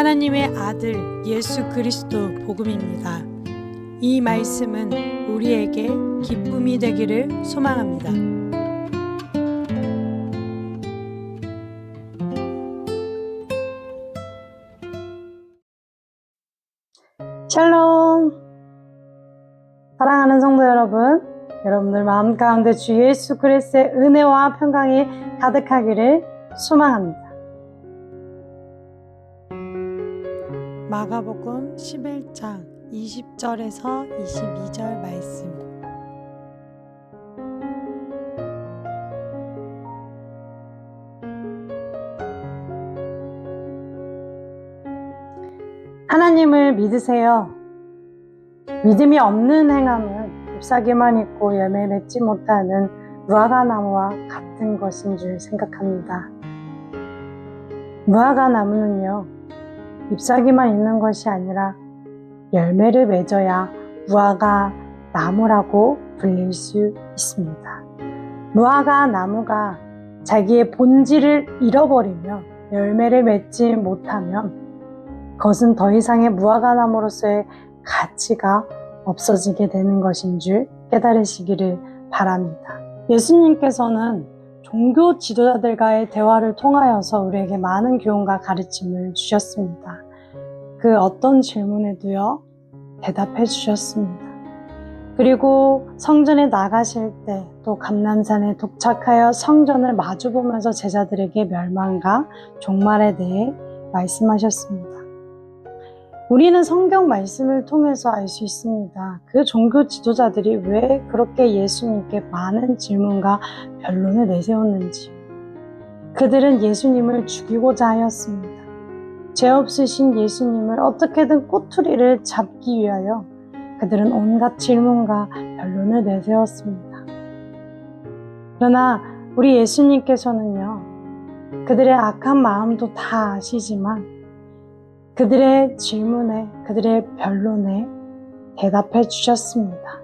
하나님의 아들 예수 그리스도 복음입니다. 이 말씀은 우리에게 기쁨이 되기를 소망합니다. 샬롬! 사랑하는 성도 여러분, 여러분들 마음 가운데 주 예수 그리스도의 은혜와 평강이 가득하기를 소망합니다. 마가복음 11장 20절에서 22절 말씀. 하나님을 믿으세요. 믿음이 없는 행함은 잎사귀만 있고 열매 맺지 못하는 무화과 나무와 같은 것인 줄 생각합니다. 무화과 나무는요, 잎사귀만 있는 것이 아니라 열매를 맺어야 무화과 나무라고 불릴 수 있습니다. 무화과 나무가 자기의 본질을 잃어버리며 열매를 맺지 못하면 그것은 더 이상의 무화과 나무로서의 가치가 없어지게 되는 것인 줄 깨달으시기를 바랍니다. 예수님께서는 종교 지도자들과의 대화를 통하여서 우리에게 많은 교훈과 가르침을 주셨습니다. 그 어떤 질문에도요, 대답해 주셨습니다. 그리고 성전에 나가실 때 또 감남산에 도착하여 성전을 마주보면서 제자들에게 멸망과 종말에 대해 말씀하셨습니다. 우리는 성경 말씀을 통해서 알 수 있습니다. 그 종교 지도자들이 왜 그렇게 예수님께 많은 질문과 변론을 내세웠는지. 그들은 예수님을 죽이고자 하였습니다. 죄 없으신 예수님을 어떻게든 꼬투리를 잡기 위하여 그들은 온갖 질문과 변론을 내세웠습니다. 그러나 우리 예수님께서는요, 그들의 악한 마음도 다 아시지만 그들의 질문에, 그들의 변론에 대답해 주셨습니다.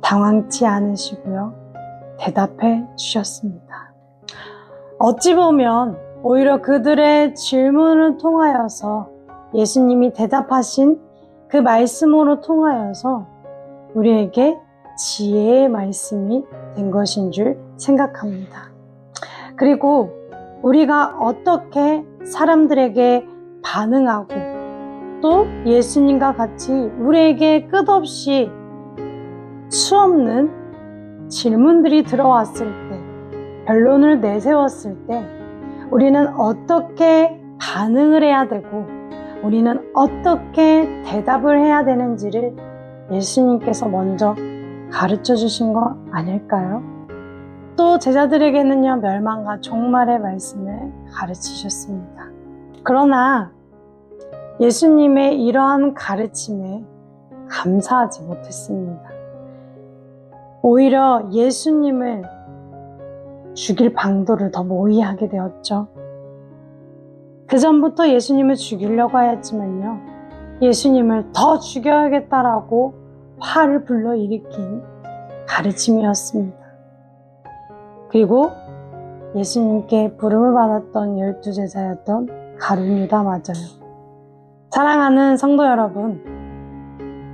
당황치 않으시고요. 대답해 주셨습니다. 어찌 보면 오히려 그들의 질문을 통하여서 예수님이 대답하신 그 말씀으로 통하여서 우리에게 지혜의 말씀이 된 것인 줄 생각합니다. 그리고 우리가 어떻게 사람들에게 반응하고 또 예수님과 같이 우리에게 끝없이 수없는 질문들이 들어왔을 때, 변론을 내세웠을 때, 우리는 어떻게 반응을 해야 되고, 우리는 어떻게 대답을 해야 되는지를 예수님께서 먼저 가르쳐 주신 거 아닐까요? 또 제자들에게는요, 멸망과 종말의 말씀을 가르치셨습니다. 그러나 예수님의 이러한 가르침에 감사하지 못했습니다. 오히려 예수님을 죽일 방도를 더 모의하게 되었죠. 그 전부터 예수님을 죽이려고 하였지만요. 예수님을 더 죽여야겠다라고 화를 불러일으킨 가르침이었습니다. 그리고 예수님께 부름을 받았던 열두 제자였던 가룟유다 맞아요. 사랑하는 성도 여러분,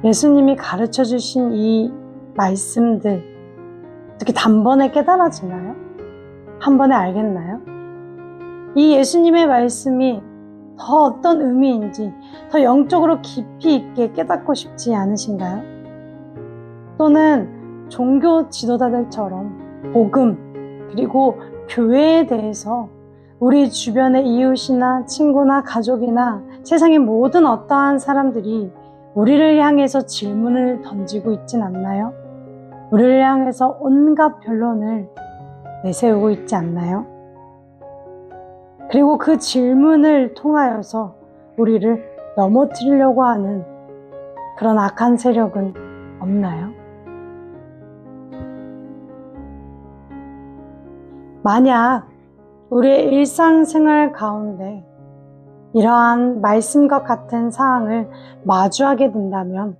예수님이 가르쳐 주신 이 말씀들 어떻게 단번에 깨달아지나요? 한 번에 알겠나요? 이 예수님의 말씀이 더 어떤 의미인지 더 영적으로 깊이 있게 깨닫고 싶지 않으신가요? 또는 종교 지도자들처럼 복음 그리고 교회에 대해서 우리 주변의 이웃이나 친구나 가족이나 세상의 모든 어떠한 사람들이 우리를 향해서 질문을 던지고 있진 않나요? 우리를 향해서 온갖 변론을 내세우고 있지 않나요? 그리고 그 질문을 통하여서 우리를 넘어뜨리려고 하는 그런 악한 세력은 없나요? 만약 우리의 일상생활 가운데 이러한 말씀과 같은 사항을 마주하게 된다면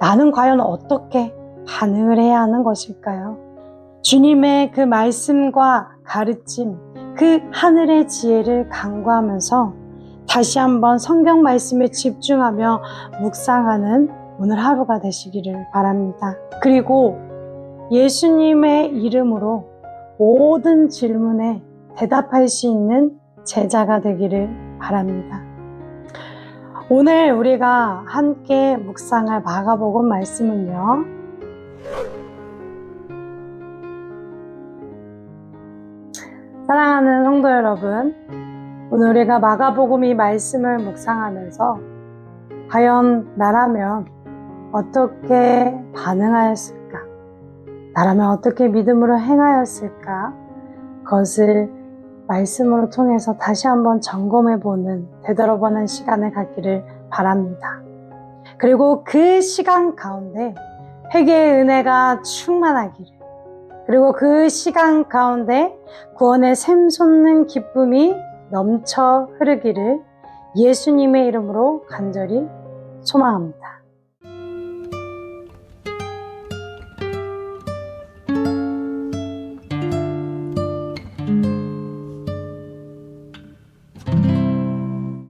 나는 과연 어떻게 반응을 해야 하는 것일까요? 주님의 그 말씀과 가르침, 그 하늘의 지혜를 강구하면서 다시 한번 성경 말씀에 집중하며 묵상하는 오늘 하루가 되시기를 바랍니다. 그리고 예수님의 이름으로 모든 질문에 대답할 수 있는 제자가 되기를 바랍니다. 오늘 우리가 함께 묵상할 마가복음 말씀은요. 사랑하는 성도 여러분, 오늘 우리가 마가복음 이 말씀을 묵상하면서 과연 나라면 어떻게 반응하였을까? 나라면 어떻게 믿음으로 행하였을까? 그것을 말씀으로 통해서 다시 한번 점검해보는, 되돌아보는 시간을 갖기를 바랍니다. 그리고 그 시간 가운데 회개의 은혜가 충만하기를, 그리고 그 시간 가운데 구원의 샘솟는 기쁨이 넘쳐 흐르기를 예수님의 이름으로 간절히 소망합니다.